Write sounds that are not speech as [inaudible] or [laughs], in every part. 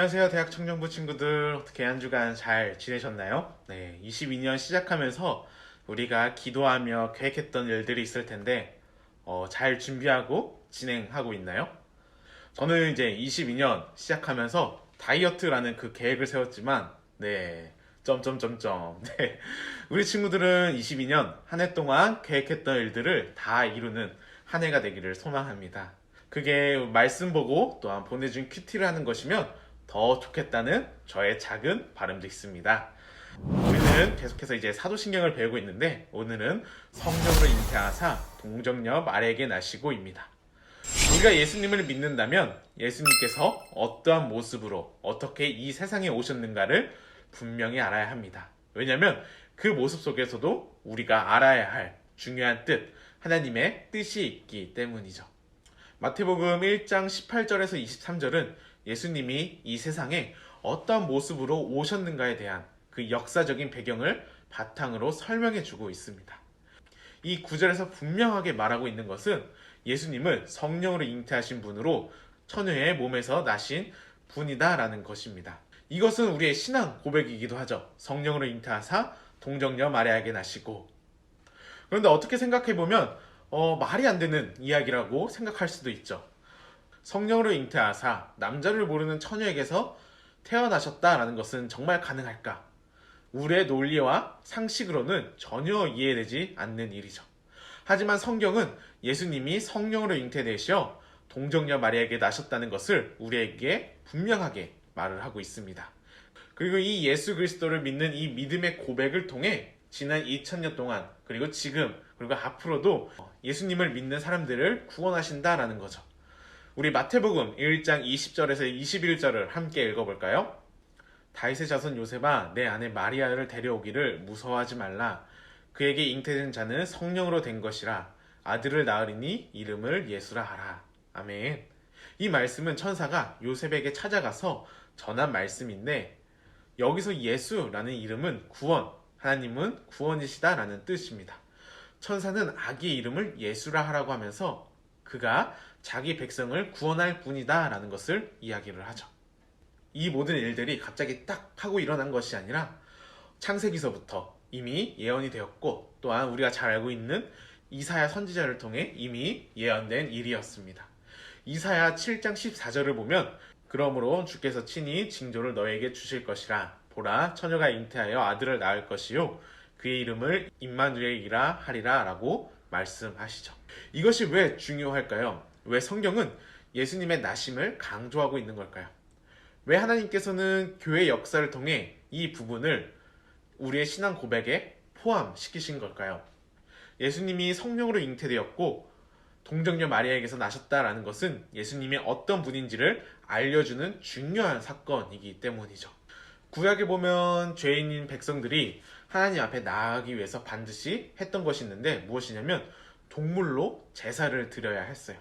안녕하세요, 대학 청년부 친구들. 어떻게 한 주간 잘 지내셨나요? 네, 22년 시작하면서 우리가 기도하며 계획했던 일들이 있을 텐데, 어, 잘 준비하고 진행하고 있나요? 저는 이제 22년 시작하면서 다이어트라는 그 계획을 세웠지만, 네, 점점점점. [laughs] 네. 우리 친구들은 22년 한 해 동안 계획했던 일들을 다 이루는 한 해가 되기를 소망합니다. 그게 말씀 보고 또한 보내준 큐티를 하는 것이면 더 좋겠다는 저의 작은 바람도 있습니다. 우리는 계속해서 이제 사도신경을 배우고 있는데 오늘은 성령으로 잉태하사 동정녀 마리에게 나시고입니다. 우리가 예수님을 믿는다면 예수님께서 어떠한 모습으로 어떻게 이 세상에 오셨는가를 분명히 알아야 합니다. 왜냐하면 그 모습 속에서도 우리가 알아야 할 중요한 뜻, 하나님의 뜻이 있기 때문이죠. 마태복음 1장 18절에서 23절은 예수님이 이 세상에 어떤 모습으로 오셨는가에 대한 그 역사적인 배경을 바탕으로 설명해 주고 있습니다. 이 구절에서 분명하게 말하고 있는 것은 예수님은 성령으로 잉태하신 분으로 처녀의 몸에서 나신 분이다라는 것입니다. 이것은 우리의 신앙 고백이기도 하죠. 성령으로 잉태하사 동정녀 마리아에게 나시고 그런데 어떻게 생각해 보면 어, 말이 안 되는 이야기라고 생각할 수도 있죠. 성령으로 잉태하사 남자를 모르는 처녀에게서 태어나셨다라는 것은 정말 가능할까? 우리의 논리와 상식으로는 전혀 이해되지 않는 일이죠. 하지만 성경은 예수님이 성령으로 잉태되시어 동정녀 마리아에게 나셨다는 것을 우리에게 분명하게 말을 하고 있습니다. 그리고 이 예수 그리스도를 믿는 이 믿음의 고백을 통해 지난 2000년 동안 그리고 지금 그리고 앞으로도 예수님을 믿는 사람들을 구원하신다라는 거죠. 우리 마태복음 1장 20절에서 21절을 함께 읽어볼까요? 다윗의 자손 요셉아 내 아내 마리아를 데려오기를 무서워하지 말라 그에게 잉태된 자는 성령으로 된 것이라 아들을 낳으리니 이름을 예수라 하라 아멘 이 말씀은 천사가 요셉에게 찾아가서 전한 말씀인데 여기서 예수라는 이름은 구원 하나님은 구원이시다라는 뜻입니다 천사는 아기의 이름을 예수라 하라고 하면서 그가 자기 백성을 구원할 분이다라는 것을 이야기를 하죠. 이 모든 일들이 갑자기 딱 하고 일어난 것이 아니라 창세기서부터 이미 예언이 되었고 또한 우리가 잘 알고 있는 이사야 선지자를 통해 이미 예언된 일이었습니다. 이사야 7장 14절을 보면 그러므로 주께서 친히 징조를 너에게 주실 것이라 보라 처녀가 잉태하여 아들을 낳을 것이요 그의 이름을 임마누엘이라 하리라 라고 말씀하시죠. 이것이 왜 중요할까요? 왜 성경은 예수님의 나심을 강조하고 있는 걸까요? 왜 하나님께서는 교회 역사를 통해 이 부분을 우리의 신앙 고백에 포함시키신 걸까요? 예수님이 성령으로 잉태되었고 동정녀 마리아에게서 나셨다라는 것은 예수님이 어떤 분인지를 알려주는 중요한 사건이기 때문이죠. 구약에 보면 죄인인 백성들이 하나님 앞에 나아가기 위해서 반드시 했던 것이 있는데 무엇이냐면 동물로 제사를 드려야 했어요.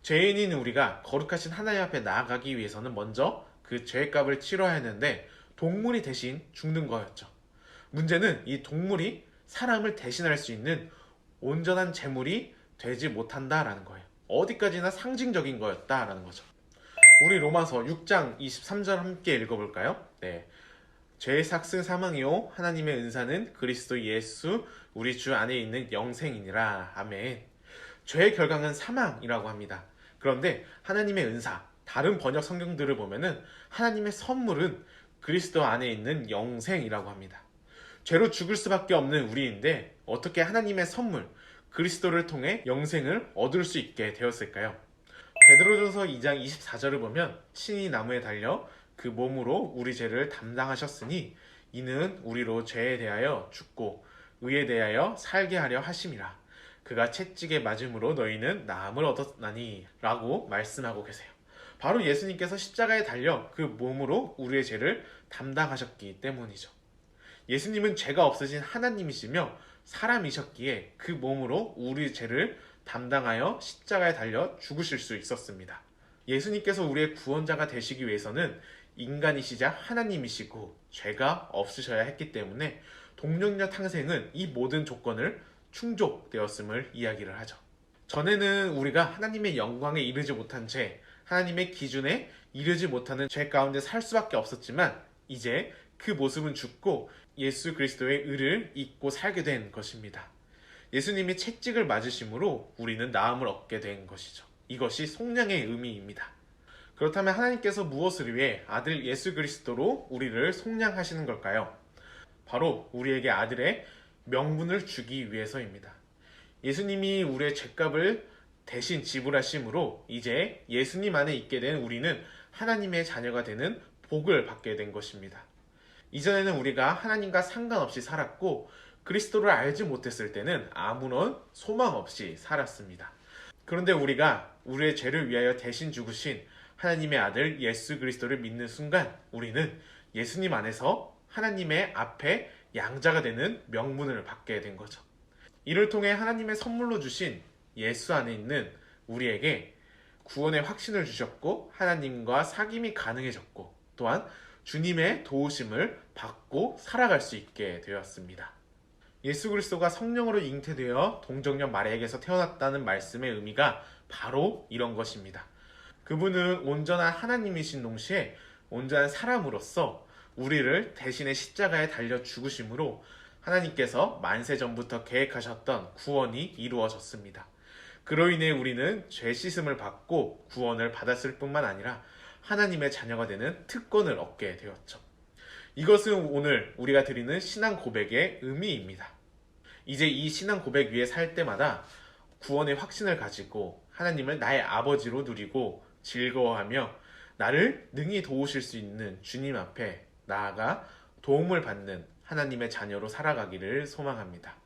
죄인인 우리가 거룩하신 하나님 앞에 나아가기 위해서는 먼저 그 죄값을 치러야 했는데 동물이 대신 죽는 거였죠. 문제는 이 동물이 사람을 대신할 수 있는 온전한 제물이 되지 못한다라는 거예요. 어디까지나 상징적인 거였다라는 거죠. 우리 로마서 6장 23절 함께 읽어볼까요? 네. 죄의 삭스 사망이요 하나님의 은사는 그리스도 예수 우리 주 안에 있는 영생이니라 아멘. 죄의 결강은 사망이라고 합니다. 그런데 하나님의 은사 다른 번역 성경들을 보면은 하나님의 선물은 그리스도 안에 있는 영생이라고 합니다. 죄로 죽을 수밖에 없는 우리인데 어떻게 하나님의 선물 그리스도를 통해 영생을 얻을 수 있게 되었을까요? 베드로전서 2장 24절을 보면 신이 나무에 달려 그 몸으로 우리 죄를 담당하셨으니 이는 우리로 죄에 대하여 죽고 의에 대하여 살게 하려 하심이라 그가 채찍에 맞음으로 너희는 나음을 얻었나니 라고 말씀하고 계세요. 바로 예수님께서 십자가에 달려 그 몸으로 우리의 죄를 담당하셨기 때문이죠. 예수님은 죄가 없으신 하나님이시며 사람이셨기에 그 몸으로 우리 죄를 담당하여 십자가에 달려 죽으실 수 있었습니다. 예수님께서 우리의 구원자가 되시기 위해서는 인간이시자 하나님이시고 죄가 없으셔야 했기 때문에 동력녀 탕생은 이 모든 조건을 충족되었음을 이야기를 하죠. 전에는 우리가 하나님의 영광에 이르지 못한 채 하나님의 기준에 이르지 못하는 죄 가운데 살 수밖에 없었지만 이제 그 모습은 죽고 예수 그리스도의 의를 잊고 살게 된 것입니다. 예수님이 채찍을 맞으심으로 우리는 나음을 얻게 된 것이죠. 이것이 속량의 의미입니다. 그렇다면 하나님께서 무엇을 위해 아들 예수 그리스도로 우리를 속량하시는 걸까요? 바로 우리에게 아들의 명분을 주기 위해서입니다. 예수님이 우리의 죄값을 대신 지불하심으로 이제 예수님 안에 있게 된 우리는 하나님의 자녀가 되는 복을 받게 된 것입니다. 이전에는 우리가 하나님과 상관없이 살았고 그리스도를 알지 못했을 때는 아무런 소망 없이 살았습니다. 그런데 우리가 우리의 죄를 위하여 대신 죽으신 하나님의 아들 예수 그리스도를 믿는 순간 우리는 예수님 안에서 하나님의 앞에 양자가 되는 명분을 받게 된 거죠. 이를 통해 하나님의 선물로 주신 예수 안에 있는 우리에게 구원의 확신을 주셨고 하나님과 사귐이 가능해졌고 또한 주님의 도우심을 받고 살아갈 수 있게 되었습니다. 예수 그리스도가 성령으로 잉태되어 동정녀 마리아에게서 태어났다는 말씀의 의미가 바로 이런 것입니다. 그분은 온전한 하나님이신 동시에 온전한 사람으로서 우리를 대신에 십자가에 달려 죽으심으로 하나님께서 만세 전부터 계획하셨던 구원이 이루어졌습니다. 그로 인해 우리는 죄 씻음을 받고 구원을 받았을 뿐만 아니라 하나님의 자녀가 되는 특권을 얻게 되었죠. 이것은 오늘 우리가 드리는 신앙 고백의 의미입니다. 이제 이 신앙 고백 위에 살 때마다 구원의 확신을 가지고 하나님을 나의 아버지로 누리고 즐거워하며 나를 능히 도우실 수 있는 주님 앞에 나아가 도움을 받는 하나님의 자녀로 살아가기를 소망합니다.